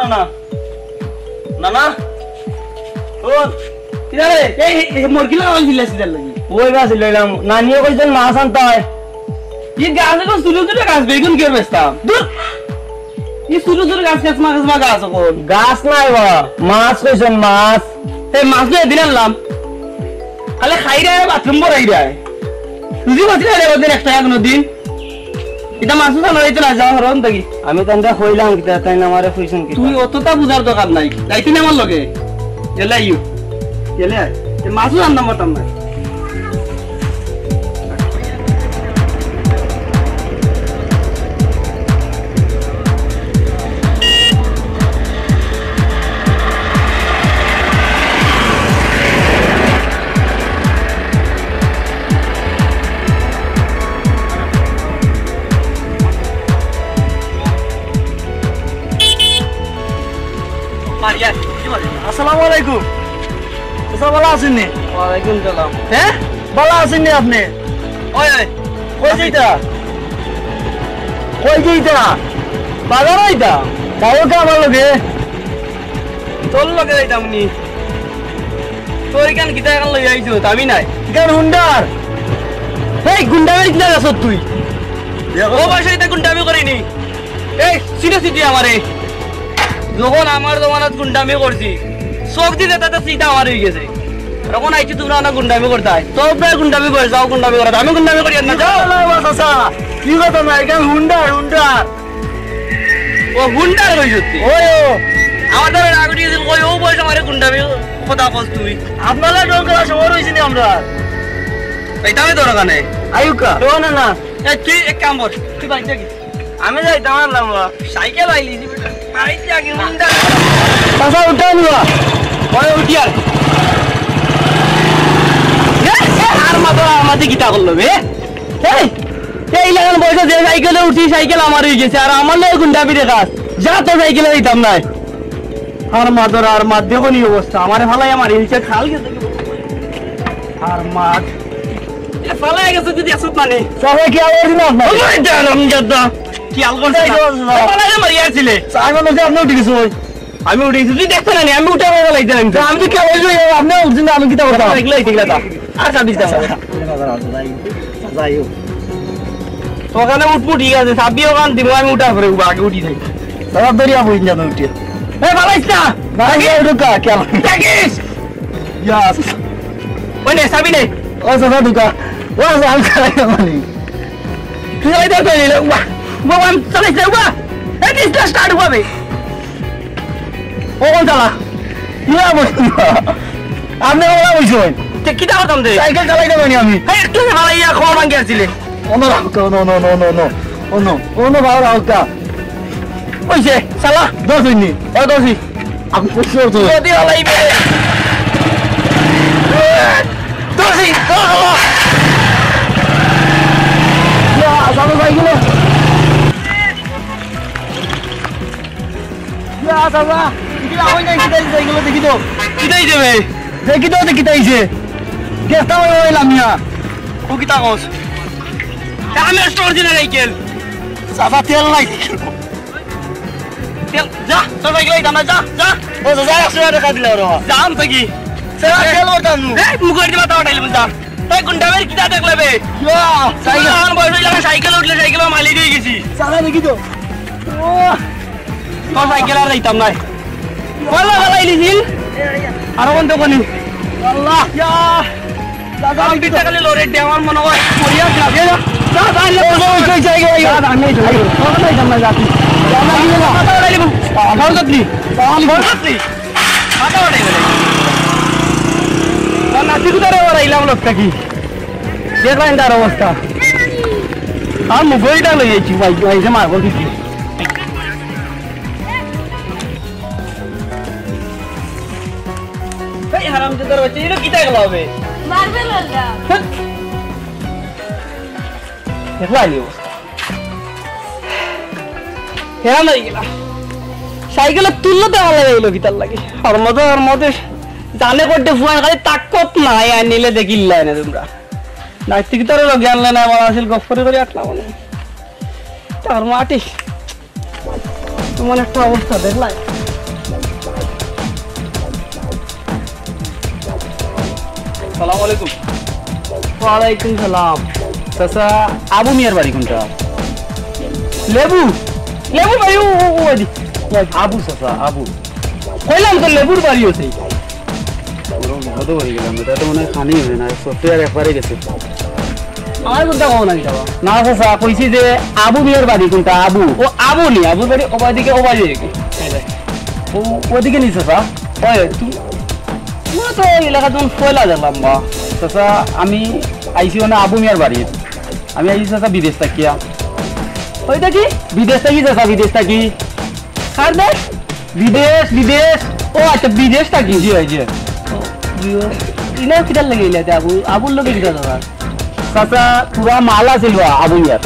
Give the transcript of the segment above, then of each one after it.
না না না না কিনারে এই মুরগি লাগি। ওই গাছ লইলাম নানিও কইছেন মাছ আনতে হয়। এই গাছ বেগুন কে বেচতাম দূর নাই বা মাছ কইছেন মাছ। এই মাছ দিন আনলাম। খালি খাই রে বাথরুম বড়াই রে তুই বলছি রে একটা এক দিন। এটা জানো এই তো না যাওয়া হরন থাকি আমি তান্তে হইলাম কিতা তাই না আমারে কইছেন কি তুই অতটা বুঝার দরকার নাই। যাইতি না আমার লগে। গেলে আইও গেলে আয়। এই মাছও জানতাম আলাইকুম। ভালো আছেন নি? ওয়ালাইকুম সালাম। হ্যাঁ ভালো আছেন নি আপনি? ওই ওই। কই যাইতা? কই যাইতা? বাজার আইতা? তাও কে আমার লগে। তোর লগে যাইতাম নি। তোর কেন কিতা এখন লই আইছো? আমি নাই। কেন হুন্ডার। এই গুন্ডামি কিনা গেছ তুই? ও বয়সে এটা গুন্ডামি করিনি। এই সিনে সিটি আমারে। যখন আমার জমানাত গুন্ডামি করছি চোখ দিতে তাতে সিটা আমার হয়ে গেছে। তখন আইছি তোমরা অনেক গুন্ডামি করতে হয়? তো প্রায় গুন্ডামি করে যাও গুন্ডামি করে। আমি গুন্ডামি করি না যাও। কি কথা নাই কেন হুন্ডার হুন্ডার। ও হুন্ডার কই সত্যি। ওই ও। আমাদের রাগ দিয়েছিল কই ও বয়স আমারে গুন্ডামি কথা কস তুই আপনারা ডোল করা সময় রয়েছে নি আমরা? এটা আমি তোর কানে আয়ুকা ও না না। তুই এক কাম কর তুই বাইক যাবি আমি যাইতাম আনলাম সাইকেল আইলি বাইক যাবি হুন্ডার। চাচা উঠা ওই উঠি আর আর মাত্র আমাদের গীতা করল বে। এই এই লাগান বয়সে যে সাইকেলে উঠি সাইকেল আমার হয়ে গেছে আর আমার নয় গুন্ডা পিঠে কাজ যা তো সাইকেলে দিতাম নাই। আর মাদর আর মাদ দেখো নি অবস্থা। আমার ভালাই আমার ইলচে খাল গেছে আর মাদ। ফালাই গেছে যদি আসত মানে। চাচা কি আওয়াজ না আপনার কি আলগন এই তো, ফালাই মারি আসছিলে চাচা আপনি উঠে গেছে ওই। আমি উঠে গেছি তুই দেখতে না আমি উঠে লাগতে তা। আমি তো কে বলছি আপনি উঠছেন না, আমি কি তা করতাম এগুলো আর চাবি যাই হোক ওখানে উঠবো ঠিক আছে চাবি ওখান দিব আমি পরে উঠবো, আগে উঠি থাকি চাচা দরিয়া বই না! উঠে এই ভালাইস না ঢুকা কেন থাকিস ইয়াস। ওই নে চাবি নে। ও চাচা ঢুকা। ও আমি খাই মানে। তুই করে নিলে উবা উবা আমি চালাইছে উবা এই ডিসটা স্টার্ট হবে ও কোন চালা ইয়া বলছি আপনি ওরা বলছেন তে কিটা করতাম দে সাইকেল চালাই দেবেন আমি এই একটু ভালাই খবর মাঙ্গি আসছিলে ono rauka ono ono ono ono ono ono ono ভালো rauka ওইছে চালা দশ হইনি ও দোষী আমি বুঝতে পারছ যদি ভালাই বেড়ে দোষী সামনে সাইকেল দাদা কি আওয়াজ নাই কি তাই সাইকেল দেখি তো কিটাই দেবে দেখি তো দেখি তাইছে গেস্টা হইলাম মিয়া ও কিটা কস আমি স্টোর দিনে সাইকেল সাফা তেল নাই। তেল যা তোর সাইকেল আইতাম না যা যা। ও দাদা একশো টাকা দিলে ওরা যাম থাকি সেরা তেল ওরতাম নু এই মুখের দিবা তাও টাইলাম যা তাই গুন্ডামের কিটা দেখলে বে? সাইকেল আমার বয়স হইলে সাইকেল উঠলে সাইকেল মালি দিয়ে গেছি। সারা দেখি তো ও তোর সাইকেল আর যাইতাম নাই। বলা বলা ইলিছিল আর কোন দোকানি আল্লাহ ইয়া দাদা আমি পিঠা খালি লরে দে আমার মনে হয় না দে না যা যা ও ওই গই দাদা আমি যাই ও নাই জানা যাতি জানা কি না আঠার কাটলি তাহলে ঘর কাটলি মাথা উড়াই বলে না নাতি কুদারে ওরাইলাম লোকটা কি দেখলাম তার অবস্থা আর মোবাইলটা লই যাইছি ভাই ভাই যে মারবো কি দাদার বাচ্চা এটা কিটা গেল হবে? মার্বেল ওটা দেখলাম অবস্থা। হ্যাঁ নাই গেলা সাইকেলে তুললো তো ভালো লাগল কি লাগে। আর মতো আর মতো জানে করতে ফুয়ান খালি তাকত নাই আনিলে দেখিল্লাই না তোমরা নাইতে কি তার জ্ঞান লেনা আমার আসিল গফরে করে আটলা মানে। তার মাটি। তোমার একটা অবস্থা দেখলাই? সালাম আলাইকুম। ওয়ালাইকুম সালাম। চাচা আবু মিয়ার বাড়ি কোনটা? লেবু। লেবু বাড়ি ও। আবু চাচা আবু। কইলাম তো লেবুর বাড়ি আছে বিপদ হয়ে গেলাম এটা তো মনে হয় খানি হয় না সফটওয়্যার একবারে গেছে। আমার কোনটা কও না যাবা না চাচা কইছি যে আবু মিয়ার বাড়ি কোনটা? আবু। ও আবু নি আবু বাড়ি ওবাই দিকে ওবাই দিকে। ও ওদিকে নি চাচা। ওই তুই মই তো এলাকা দিলাম বা চাচা আমি আইছি মানে আবু মিয়ার বাড়ি। আমি আইছি চাচা বিদেশ থাকিয়া। ওইটা কি? বিদেশ থাকি চাচা বিদেশ থাকি। কার দেশ? বিদেশ বিদেশ। ও আচ্ছা বিদেশ থাকি। জি হয় জি। ইনা কিটার লাগে ইলাতে আবু আবুর লগে কিটা দাদা চাচা পুরা মাল আছিল আবু মিয়ার।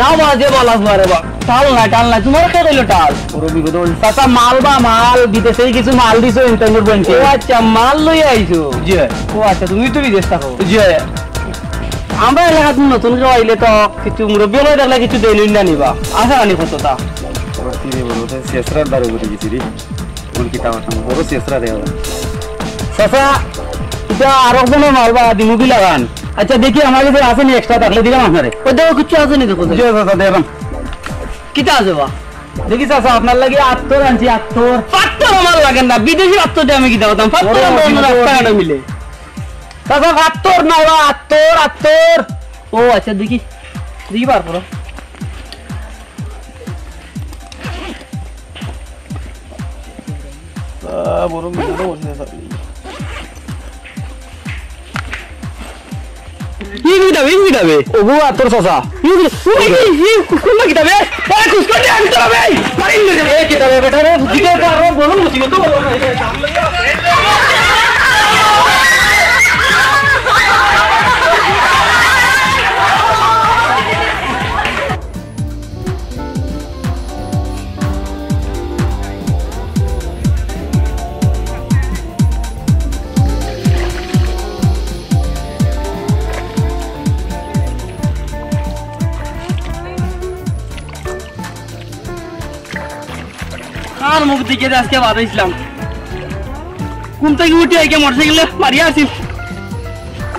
না বা যে বলা বা। টাল না টাল না তোমার কে কইলো টাল। পুরো চাচা মাল বা মাল বিদেশে কিছু মাল দিছো ইন্টারনেট ব্যাংকে ও আচ্ছা মাল লই আইছো জি ও আচ্ছা তুমি তো বিদেশ থাকো। জি আমরা এলাকাত নতুন কেউ আইলে তো কিছু মুরব্বী হলে দেখলে কিছু দেই না নিবা আনি কতটা? শেষরার দ্বারা করে গেছি রে। কোন কিতা কথা বড় শেষরা দেওয়া। চাচা এটা আরও কোনো মাল বা দিমুবি লাগান আচ্ছা দেখি আমার কাছে আছে নি এক্সট্রা থাকলে দিলাম আপনারে। ও দেখো কিছু আছে নি দেখো দেখলাম কিটা আছে বা দেখি চাচা আপনার লাগে আত্তর আনছি আত্তর। পাত্তর আমার লাগে না বিদেশি পাত্তর দিয়ে আমি কিটা করতাম। পাত্তর ওরে, আমরা রাস্তাঘাটে মিলে। চাচা আত্তর না ওরা আত্তর আত্তর। ও আচ্ছা দেখি। দেখি পার করো। বড় বিপদে বসে কি কিটাবে কি কিটাবে ওগো আত্তর চাচা কোন কিটাবে আরে কুছ করে দে আমি তোরা ভাই মারি লে এ কিতাবে বেটা রে দিকে পারো বড় মুসিবত তো বলো না আর মুখ দিকে দিয়ে আজকে বাদাইছিলাম ঘুম থেকে উঠে একে মোটরসাইকেলে মারিয়া আসিল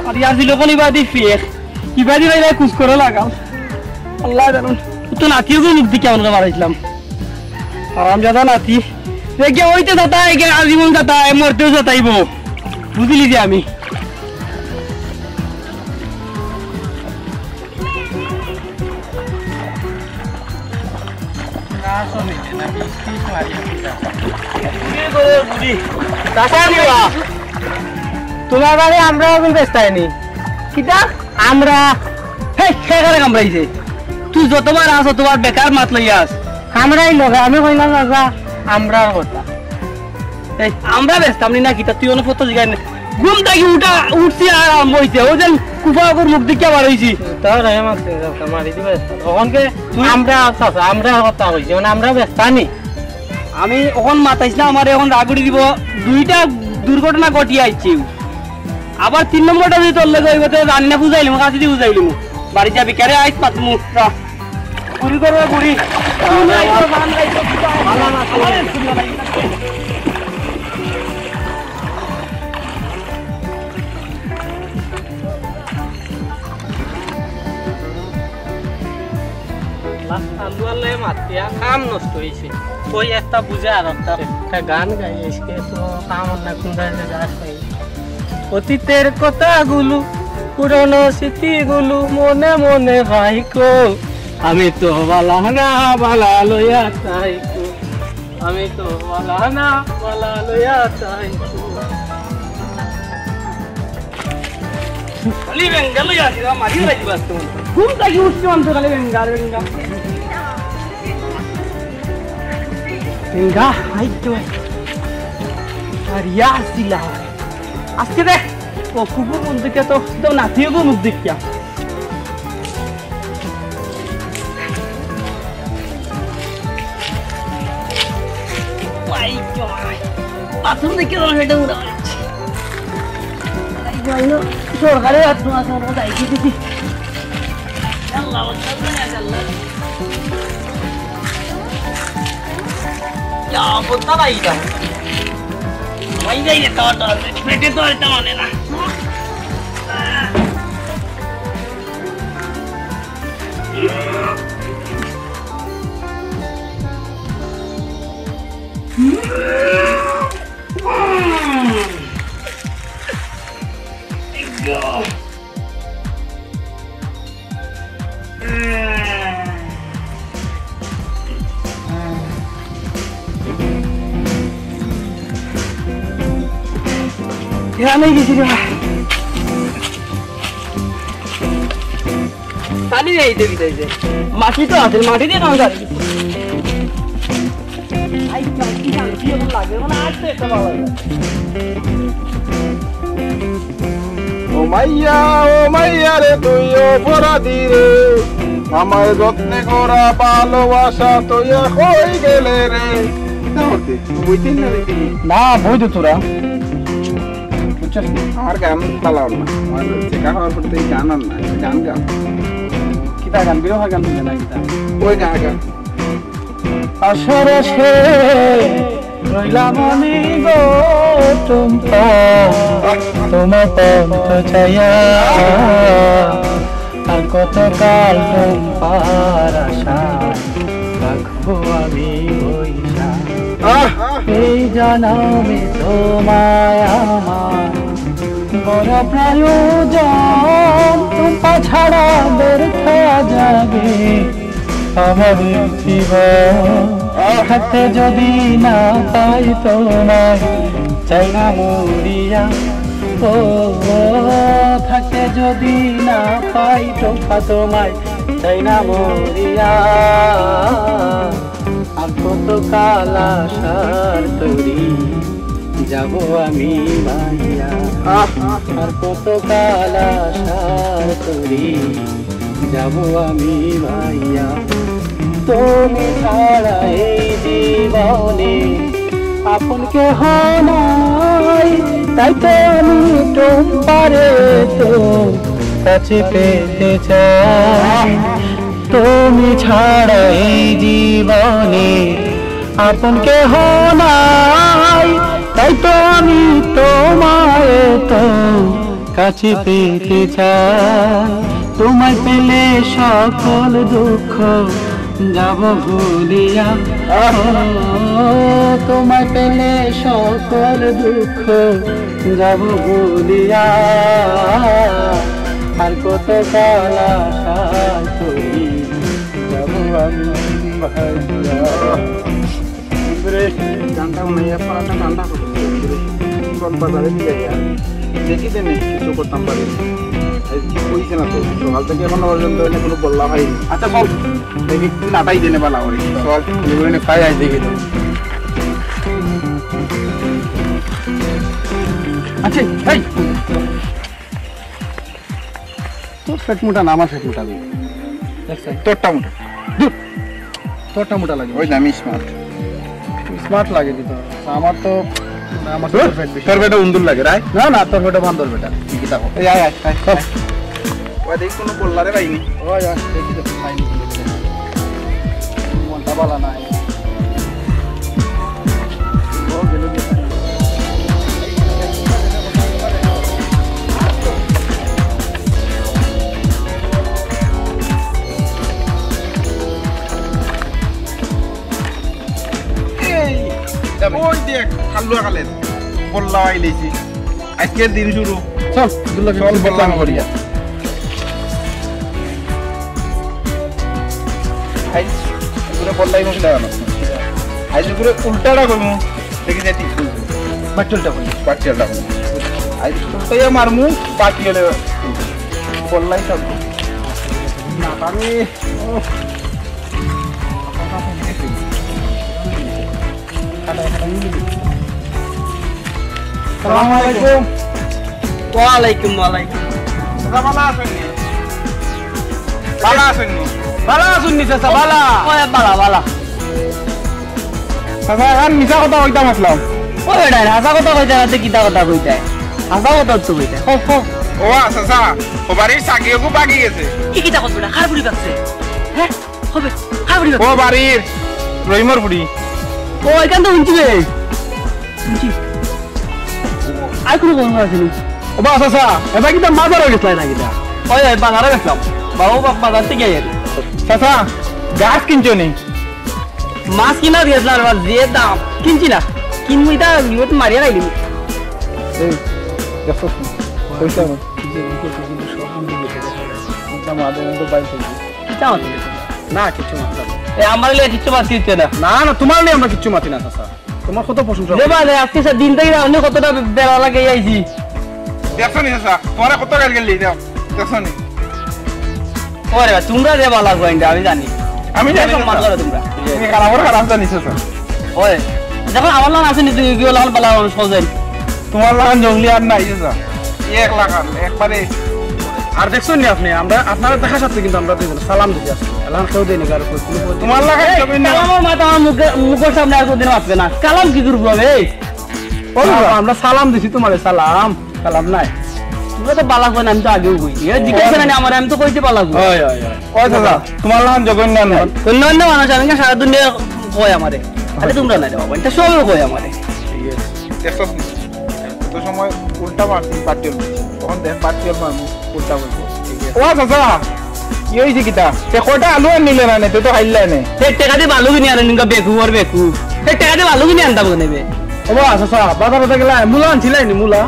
মারিয়া আসিল কোন ইবাদি ফিয়ে ইবাদি ভাই ভাই কুচ করে লাগাম আল্লাহ জানুন। তো নাতিও মুখ দিকে আমরা মারাইছিলাম। আরাম জাদা নাতি। দেখে ওইতে যাতা একে আজীবন যাতা মরতেও যাতাইব। বুঝলি যে আমি। তোমার বাড়ি আমরা এখন ব্যস্ত হয়নি কিটা? আমরা হেই সেখানে কামড়াইছে? তুই যতবার আসো তোমার বেকার মাত লইয়া আস। আমরাই লগা আমি কইলাম দাদা আমরা কথা। এই আমরা ব্যস্ত আমি না কিতা তুই অনুপত্র জিগাই ঘুম থেকে উঠা উঠছি আর আরম্ভ হইছে। ওই যেন কুফা কুর মুখ দিকে বার হইছি। তোর হেম আছে মারি দিবে ওখানকে আমরা আমরা কথা কইছি। মানে আমরা ব্যস্ত নি আমি ওখন না আমার এখন রাগুড়ি দিব। দুইটা দুর্ঘটনা ঘটিয়ে আইছি। আবার তিন নম্বরটা যদি তোর লেগে হইব তো জানি না বুঝাইলি কাছে দিয়ে বুঝাইলি মু বাড়ি যাবি কেরে? আইস পাত মু গুড়ি করবে গুড়ি। কাম নষ্ট গান অতীতের কথাগুলো, পুরনো স্মৃতিগুলো মনে মনে ভাইকো। আমি তো বালা না, বালা লইয়া তাইকো আমি তো বালা না, বালা লইয়া তাইকো খালি মারি রাখি বাস ঘুম থেকে উঠছি অন্ত খালি বেঙ্গা। আর বেঙ্গা বেঙ্গা হাইতো আর ইয়া আসিলা আজকে দেখ ও কুকুর মুখ দিকে তো তো নাতিও গো মুখ দিকিয়া বাথরুম দিকে হেঁটে উড়া সরকারের বাথরুম আছে মধ্যে আইসি দিছি আল্লাহ আল্লাহ いやー、ぶったらいいだろ。以外でったら、絶対手取れたもんねな。আই মাটি কাম কি এমন লাগে মানে আজ তো একটা ভালো লাগে ও মাইয়া ও মাইয়া রে তুই অপরাধী রে। আমায় যত্নে করা ভালোবাসা তুই হয়ে গেলে রে। বুঝতেন না বই তোরা। আমার গান পালাও না। আমার শেখা হওয়ার পর তুই গান আর না গান গান কিতা গান বিরহ গান শুনে না কিতা? ওই গান গান আসরে সে রইলাম আমি গো তোমার পথ ছায়া। আর কত কাল টুম্পার আশা রাখব আমি বৈশা। এই জানাবে তোমায় আমার। বড় প্রয়োজন টুম্পা ছাড়া ব্যর্থ যাবে। আমার জীবন থাকতে যদি না পাই তোমায় চাই না মরিয়া, ও থাকতে যদি না পাই টোপা তোমায় চাই না মরিয়া, আর কত কাল আশার তরি। যাব আমি মাইয়া। আর কত কাল আশার তরি যাব আমি মাইয়া। তুমি ছাড়া এই জীবনে আপন কে নাই, তাই তো আমি তোমারে তো কাছে পেতে চাই। তুমি ছাড়া এই জীবনে আপন কে নাই। তাই তো আমি তোমায় তো কাছে পেতে চাই। তোমায় পেলে সকল দুঃখ যাব ভুলিয়া। তোমায় পেলে সকল দুঃখ যাব ভুলিয়া। আর কত কাল আশা করি যাব আমি ভাইয়া। গানটা মনে পড়াটা গানটা করতে কোন বাজারে দিয়ে দেখি দেনে কিছু করতাম পারি কইছে না তো সকাল থেকে এখন পর্যন্ত এনে কোনো বললা ভাই আচ্ছা চল দেখি নাটাই দেনে বালা করি। চল এগুলো খাই আজ দেখি তো। আচ্ছা এই। তোর ফেট মোটা না আমার ফেট মোটা তোরটা মোটা। তোরটা মোটা লাগে। ওই দামি স্মার্ট স্মার্ট লাগে দিত আমার তো তোর বেটা উন্দুর লাগে রায়? না না তোর বেটা বান্দর বেটা। কি দেখো। এই আয় আয়। ওই দেখ কোনো বললারে পাইনি ওই আস দেখি তো পাইনি মনটা বালা নাই। ও গেল ওই দেখ খালুয়া কালের। বললা আইলেছি। আজকের দিন শুরু। চল চল বললাম করিয়া। এগুলো বললাই মুখ লাগানো আজ এগুলো উল্টাটা করব দেখি যে ঠিক করব বাটুলটা বলি। পাটিয়ালটা করব আজ উল্টাইয়া মারমু বাকি হলে বললাই সব না পারে। সালামু আলাইকুম ওয়ালাইকুম ওয়ালাইকুম। ভালো আছেননি ভালো আছেননি বালা শুননি চাচা বালা ওই বালা বালা। দাদা এখন মিছা কথা কইতাম আসলাম। ওই বেটা হাসা কথা কইতে রাতে কিতা কথা কইতে হাসা কথা তো কইতে হো হো ও আচ্ছা আচ্ছা ও বাড়ির চাকিও খুব বাকি গেছে কি কিতা কথা বেটা খার বুড়ি বাকছে হ্যাঁ হবে খার ও বাড়ির রহিমর ও এখান তো উঞ্চি আর কোনো কথা আছে নি। ও বা আচ্ছা এবার কিতা মাজার হয়ে গেছিল না কিতা ওই বাজারে গেছিলাম। বাবু বাজার থেকে চাচা গাছ কিনছো নি? মাছ কিনা দিয়েছিলাম আর যে দাম। কিনছি না। কিনবো এটা ইউট মারিয়া দিবি এই দেখো। পয়সা মাদের মতো বাইক কিতা মাতি না কিছু মাত্রা আমার লিয়ে কিচ্ছু মাতি দিচ্ছে না। না না তোমার নেই আমরা কিচ্ছু মাতি না চাচা। তোমার কত প্রশংসা যে বাজে আজকে সে দিন থেকে অন্য কতটা বেলা লাগে আইছি। দেখছ নি চাচা? তোমার কত গাল গেলি দেখছ নি ওরে তোমরা যে বালা গোয়েন্দা আমি জানি। আমি জানি সম্মান করো তোমরা। তুমি কারামর খারাপ জানিস চাচা। ওরে দেখো আমার লোক আছে নি তুই কি লাল বালা সজেন। তোমার লাগান জঙ্গলি আর নাই চাচা। এক লাগান একবারে আর দেখছ নি আপনি? আমরা আপনারা দেখা সাথে কিন্তু আমরা দুজন সালাম দিতে আসছি। এলাম কেউ দেয়নি কারও তোমার লাগান কালামের মাথা আমার মুখে মুখের সামনে আর কোনদিন আসবে না। কালাম কি করব হবে আমরা সালাম দিছি তোমার সালাম। সালাম নাই। তোমরা তো বালা কই আমি তো আগেও কই এ জিজ্ঞাসা না আমার আমি তো কই হয় হয় হয়। দাদা? তোমার লাগান জগন্য নাই। অন্য অন্য মানুষ আমি সারা দুনিয়া কয় আমারে? আরে তোমরা না বাবা এটা সব কয় আমারে। তো সময় উল্টা মারছি পাটিয়ল তখন দেখ পাটিয়ল মারমু উল্টা বলব ও চাচা! কি হয়েছে কিতা? সে কটা আলু আর নিলে না? তুই তো খাইলে নে। সে টাকা দিয়ে ভালো কিনে আনে নিকা বেকু আর বেকু। সে টাকা দিয়ে ভালো কিনে আনতাম নেবে ও চাচা বাজারে গেলা মূলা আনছিলাই নি মূলা?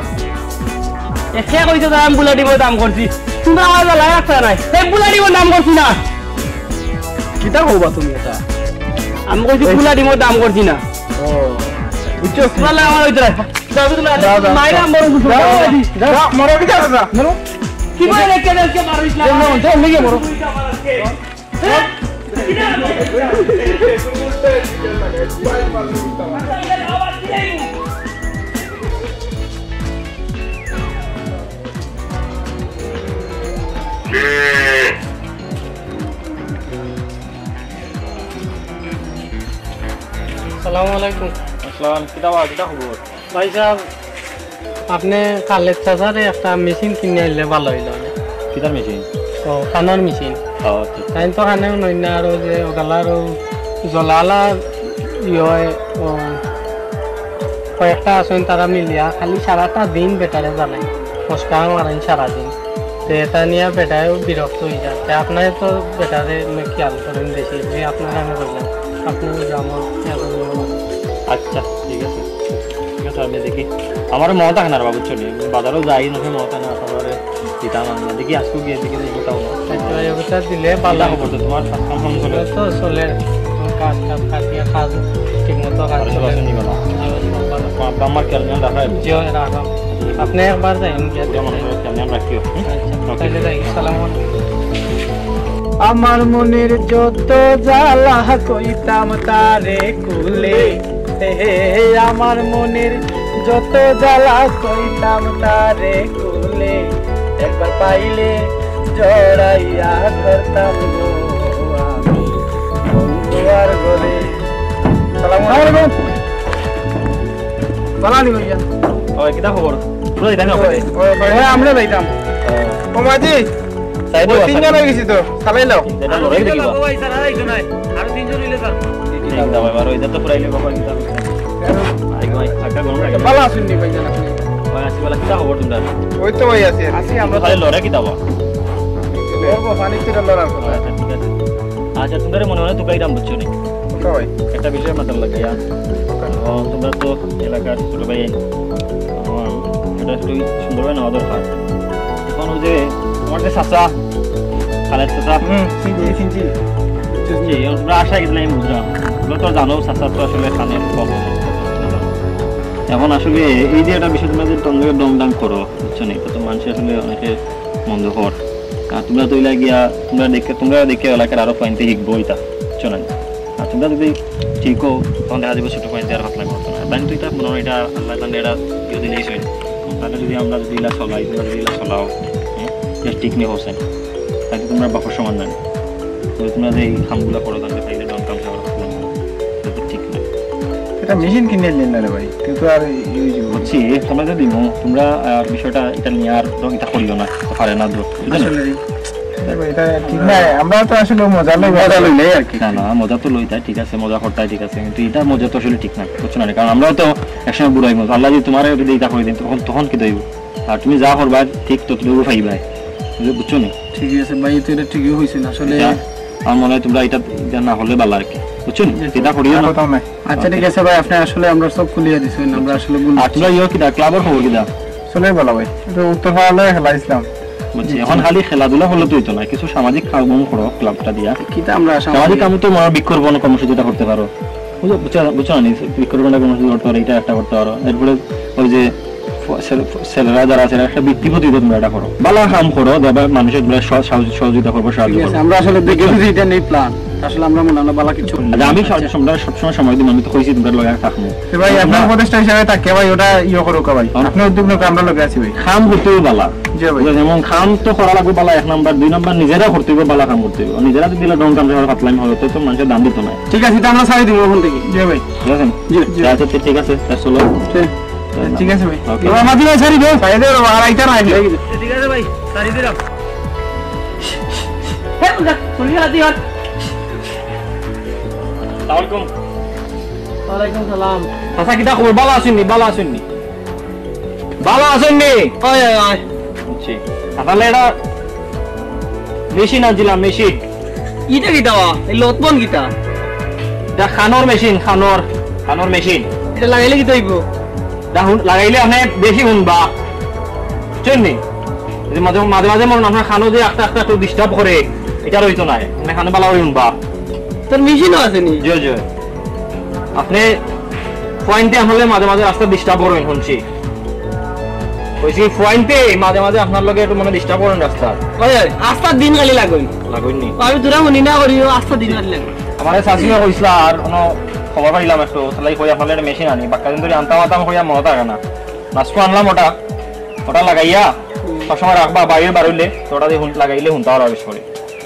একে কইছো আমি বুলা দিব দাম করছি। তোমরা আমার বেলা রাখতে নাই। সেই বুলা দিব দাম করছি না। কিতা হবা তুমি এটা? আমি কইছি বুলা দিব দাম করছি না। ও। বুঝছ তোমরা লাগা আমার হইতে দাবি তোমরা দাও, দাও। মাইরা আমার কিছু যা মরো কি চাচা মরো কি করে রেখে দেলকে মারিস না যাও, যাও, নিয়ে মরো। সালামু আলাইকুম ভাই সাহেব আপনি কালের চাষারে একটা মেশিন কিনে আনলে ভালো হইল কিতার মেশিন? ও কানের মেশিন। তাই তো খানেও নই না আৰু যে ওগালা আৰু জ্বলালা ইয়ে হয় কয়েকটা আছেন তারা মিলিয়া খালি সারাটা দিন বেটারে জ্বালাই ফসকা মারেন সারাদিন। তো এটা নিয়ে বেটায়ও বিরক্ত হয়ে যায়। তা আপনার তো বেটারে খেয়াল করেন বেশি। যে আপনার আমি বললাম আপনি আমার খেয়াল করবেন আচ্ছা ঠিক আছে। ঠিক আছে আমি দেখি। আমার মত থাকে না বাবু চলি বাজারও যাই নহে মত না সবারে দিতাম আমরা দেখি আজকে গিয়ে দেখি দেখি তাও না। এটা দিলে ভালো পাল্লা হবে খবর তো তোমার কাজ কাম কাম করে তো চলে। কাজ কাম কাটিয়ে কাজ ঠিক মতো কাজ আর চলে। না আমার খেয়াল নিয়ে রাখা জিও রাখলাম আপনি একবার যেমন দেখেন। রাখিও। আচ্ছা, তাহলে যাই সালাম। আমার মনের যত জ্বালা কইতাম তারে কুলে। হে আমার মনের যত জ্বালা কইতাম তারে কুলে একবার পাইলে জড়াইয়া ধরতাম গো আমি বন্ধুয়ার গলে সালাম আলাইকুম বালানি ভাইয়া ওই কিটা খবর পুরো দিতাম হবে আমরা যাইতাম ও মাঝি সাইড তিনজন হয়ে গেছি তো চালাই লাও। এটা লড়াই দেখিবা আর তিনজন হইলে স্যার ঠিক দাও এবার ওই তো পুরাইলে বাবা ওই আসি বলা খবর ওই তো ভাই আছি। আছি আমরা খালি লড়াই কিটা বা? করব পানি তুলে লড়ার কথা আচ্ছা ঠিক আছে। আচ্ছা তোমরা মনে মনে তুকাই দাম বুঝছ নি? ভাই একটা বিষয় লাগিয়া তোমরা তো এলাকার ছোট ভাই এটা একটু সুন্দরভাবে নেওয়া দরকার এখন ওই যে আমার যে চাচা খালের চাচা। সিনজি জি, এখন তোমরা আশা গেছিলাম আমি বুঝলাম। তোমরা তো জানো চাচা তো আসলে খবর এখন আসলে এই যে একটা বিষয় তোমরা যে তন্দ্রে দম দাম করো বুঝছ না? তো মানুষ আসলে অনেকে মন্দ কর আর তোমরা তো ইলা গিয়া তোমরা দেখে তোমরা দেখে এলাকার আরও পয়েন্টে শিখব এটা বুঝছ না? আর তোমরা যদি ঠিক হো তখন দেখা যাবে ছোট পয়েন্টে আর হাত লাগবে না। তাই তো এটা মনে হয় এটা আল্লাহ এটা কেউ দিলেই তাহলে যদি আমরা যদি ইলা চলাই তোমরা যদি ইলা চলাও হ্যাঁ? ঠিক নেই হোসেন। তাহলে তোমরা বাপর সমান জানি তো তোমরা যে এই কামগুলো করো তাহলে তাইলে ডন কাম এটা তো ঠিক না এটা মেশিন কিনে নিলেন না রে ভাই কিন্তু আর ইউজ বলছি তোমরা যদি মো- তোমরা আহ, বিষয়টা এটা নিয়ে আর তো এটা করিও না তো পারে না তো ঠিক না আমরা তো আসলে মজা লই মজা লইলে আর কি। না না মজা তো লইতাই ঠিক আছে মজা করতাই ঠিক আছে কিন্তু এটা মজা তো আসলে ঠিক না বুঝছ না কারণ আমরাও তো একসময় বুড়াই মজা আল্লাহ যদি তোমার যদি এটা করে দিন তখন তখন কি দইব? আর তুমি যা করবা ঠিক ততটুকু পাইবা বুঝছ না? ঠিক আছে ভাই তো এটা ঠিকই হয়েছে না আসলে আমার মনে হয় তোমরা এটা না হলে ভালো আর কি। বুঝছ এটা করিও না। কথা নাই। আচ্ছা ঠিক আছে ভাই আপনি আসলে আমরা সব খুলিয়ে দিছেন আমরা আসলে ভুল আর তোমরা ইয়ে কিটা ক্লাবের খবর কিটা চলে ভালো ভাই তো উত্তর পাড়ালে খেলাইছিলাম বুঝছি এখন খালি খেলাধুলা হলে তো হইতো না কিছু সামাজিক কাম করো ক্লাবটা দিয়া। কিটা আমরা সামাজিক কাম তো মনে বৃক্ষরোপণ কর্মসূচিটা করতে পারো। বুঝো বুঝছো- বুঝছ না নি? বৃক্ষরোপণ কর্মসূচি করতে পারো এটা একটা করতে পারো। এরপরে ওই যে ছেলেরা যারা আছে একটা বৃত্তি প্রতিযোগিতা তোমরা এটা করো। ভালো কাম করো যাবে মানুষের সহযোগিতা করব সাহায্য করব। আমরা আসলে দেখে। বুঝি এটা নেই প্ল্যান আসলে আমরা মনে হয় বালা কিছু আচ্ছা, আমি সব- সবসময় সময় দিন আমি তো কইছি তোমরা লগে থাকব। ভাই আপনার উপদেষ্টা হিসাবে থাকে ভাই ওটা ইয়ে করুক ভাই। আপনি উদ্যোগ আমরা লোকে আছি ভাই। জি ভাই যেমন খাম তো করা লাগবে বালা এক নাম্বার দুই নাম্বার নিজেরা করতে হবে বালা কাম করতে হবে নিজেরা যদি দিলে কাম সবাই পাতলামি হবে তো মানুষের দাম দিত না। ঠিক আছে আমরা ছাড়ি দিব ওখান থেকে। জি ভাই। ঠিক আছে? জি। আচ্ছা ঠিক আছে চলো। ঠিক আছে ভাই। Okay. এবার মাঝে মাঝে ছাড়ি দেও ছাড়ি দেও আর আইতা না ঠিক আছে ভাই সারি দিলাম। হে উঠা চলি গেলা দিও আলাইকুম সালাম। আচ্ছা কিটা খবর? ভালো আছেননি ভালো আছেননি ভালো আছেননি ওই ওই ওই। বুঝছি তাহলে এটা মেশিন আনছিলাম মেশিন। ইটা লতবন এটা খানোর মেশিন খানোর খানোর মেশিন। এটা লাগাইলে কি হুন- লাগাইলে আপনি বেশি শুনবা। বুঝছেননি মাঝে মাঝে মাঝে মনে আপনার খানো যে একটা একটা একটু ডিস্টার্ব করে এটা রইতো না মানে খানো ভালো করে শুনবা। তোর মেশিনও আছে নি? জয় জয় আপনি পয়েন্টে আসলে মাঝে মাঝে রাস্তা ডিস্টার্ব করেন শুনছি। ওইসি পয়েন্টে মাঝে মাঝে আপনার লগে একটু মানে ডিস্টার্ব করেন রাস্তা। ওই ওই আস্তার দিন খালি লাগই লাগুননি? আমি তোরা শুনি না করি আস্তার দিন খালি লাগই আমার শাশুড়ি কইছিল আর কোনো খবর পাইলাম একটু। তাহলে কই আপনার একটা মেশিন আনি। বাক্কা দিন ধরে আনতাম আনতাম কইয়া মনে থাকে না। নাচকো আনলাম ওটা। ওটা লাগাইয়া সবসময় রাখবা বাইরে বাড়িলে তো ওটা দিয়ে লাগাইলে হুনতে বেশ করে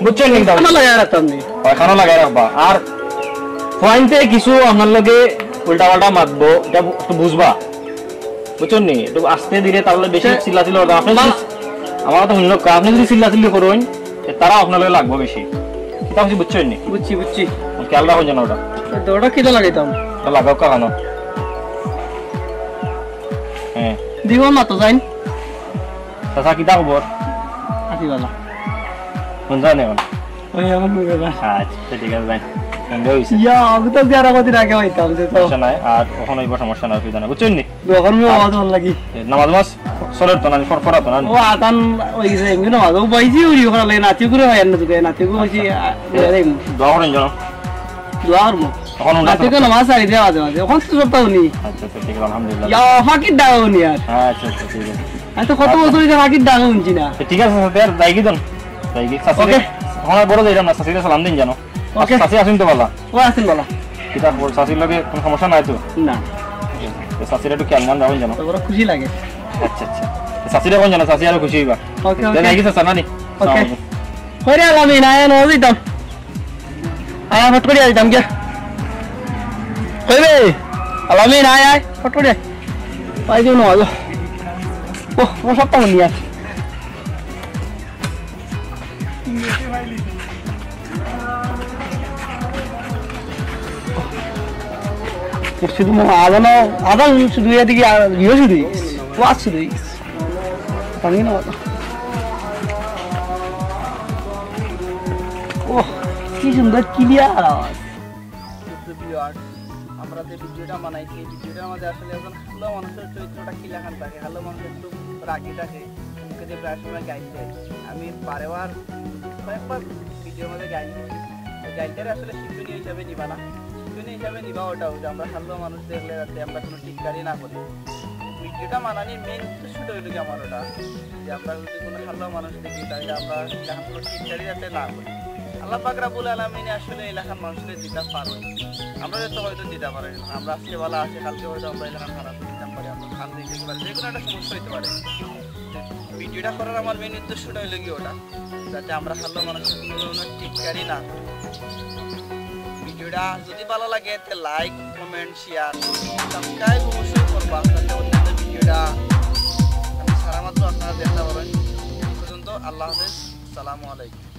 বুঝছেন কিন্তু। লাগাই রাখতাম নি এখানেও লাগাই রাখবা আর পয়েন্টে কিছু আপনার লগে উল্টা পাল্টা মাতবো এটা একটু বুঝবা বুঝছেন নি? একটু আস্তে ধীরে তাহলে বেশি সে- চিল্লা চিল্লি আপনি আমার কথা শুনলো আপনি যদি চিল্লা চিল্লি করবেন তারা আপনার লগে লাগবো বেশি। এটা বুঝি বুঝছেন নি? বুঝছি বুঝছি। খেয়াল রাখুন যেন ওটা। দৌড়া কিটা লাগাইতাম? তো লাগাও কাকানো হ্যাঁ। দিব মাতো যাইন। চাচা কিতা খবর? আছি বালা শুনছা নে ওই এখন মুগা আচ্ছা ঠিক আছে হয়েছে ইয়া আমি তো বিয়ার আগতে আগে হইতাম যে তো সমস্যা নাই আর ওখানে এবার সমস্যা নাই অসুবিধা নাই বুঝছেন নি দোকান মে আওয়াজ ভালো লাগি নামাজ মাস সরের তো না ফরফরা তো না ও আতান ওই যে এমনি না ও বাইজি ওই ওখানে লাগে নাতি করে হয় না তুকে নাতি করে হইছি দোয়া করেন জানো দুয়ার মো তখন নাতি করে নামাজ সারি দেওয়া দেওয়া এখন তো সপ্তাহ নি আচ্ছা আচ্ছা ঠিক আছে আলহামদুলিল্লাহ ইয়া ফাকির দাও নি আর আচ্ছা আচ্ছা ঠিক আছে আমি তো কত বছর ধরে ফাকির দাও শুনছি না ঠিক আছে স্যার কি দন সাসি. ওখানে বড় যাইলাম না সাসিরে সালাম দিন জানো? Okay. সাসি আসুন তো বলা ও আসেন বলা কিতা খবর সাসির লগে কোনো সমস্যা নাই তো? না। সাসির একটু খেয়াল নাম জানো? তো বড় খুশি লাগে। আচ্ছা আচ্ছা। সাসিরে কোন জানো? সাসি আরও খুশি হইবা। ওকে ওকে কি স্যার নানি? ওকে কইরে আলামি না এনো দিতাম আয়া ফট করে দিতাম কে কইবে? আলামি না আয় ফট করে পাই দিও না ও ও সপ্তাহ নিয়ে আস শুধু আদানো আদান শুধু এদিকে ইয়ে শুধু ওয়াজ শুধু পানি না ও কি সুন্দর ক্লিয়ার আমরা যে ভিডিওটা বানাইছি এই ভিডিওটার মধ্যে আসলে একজন ভালো মানুষের চরিত্রটা কি লেখান থাকে ভালো মানুষ একটু রাগি থাকে মুখে যে প্রায় সময় গাইতে আমি বারেবার কয়েকবার ভিডিওর মধ্যে গাই গাইটারে আসলে শিক্ষণীয় হিসাবে নিবা শিক্ষণীয় হিসাবে নিবা ওটাও, যে আমরা ভালো মানুষ দেখলে যাতে আমরা কোনো টিটকারি না করি। ভিডিওটা মানানির মেন উদ্দেশ্যটা হইল কি আমার ওটা, যে আমরা যদি কোনো ভালো মানুষ দেখি, তাহলে আমরা এলাকান কোনো টিটকারি যাতে না করি। আল্লাহ পাক রাবুল আলমিনে আসলে এলাকার মানুষদের দিতে পারবে আমরা তো হয়তো দিতে পারি আমরা আজকে ভালো আছে, কালকে হয়তো আমরা এলাকার খারাপ দিতে পারি, আমরা খান দিতে পারি যে কোনো একটা সমস্যা হতে পারে। ভিডিওটা করার আমার মেন উদ্দেশ্যটা হইল কি ওটা, যাতে আমরা ভালো মানুষের কোনো টিটকারি না করি। ভিডিওটা যদি ভালো লাগে, তে লাইক কমেন্ট শেয়ার সাবস্ক্রাইব অবশ্যই করবা। যাতে অন্যান্য ভিডিওটা আমি সারা মাত্র আপনারা দেখতে পাবেন পর্যন্ত আল্লাহ হাফেজ। সালামু আলাইকুম।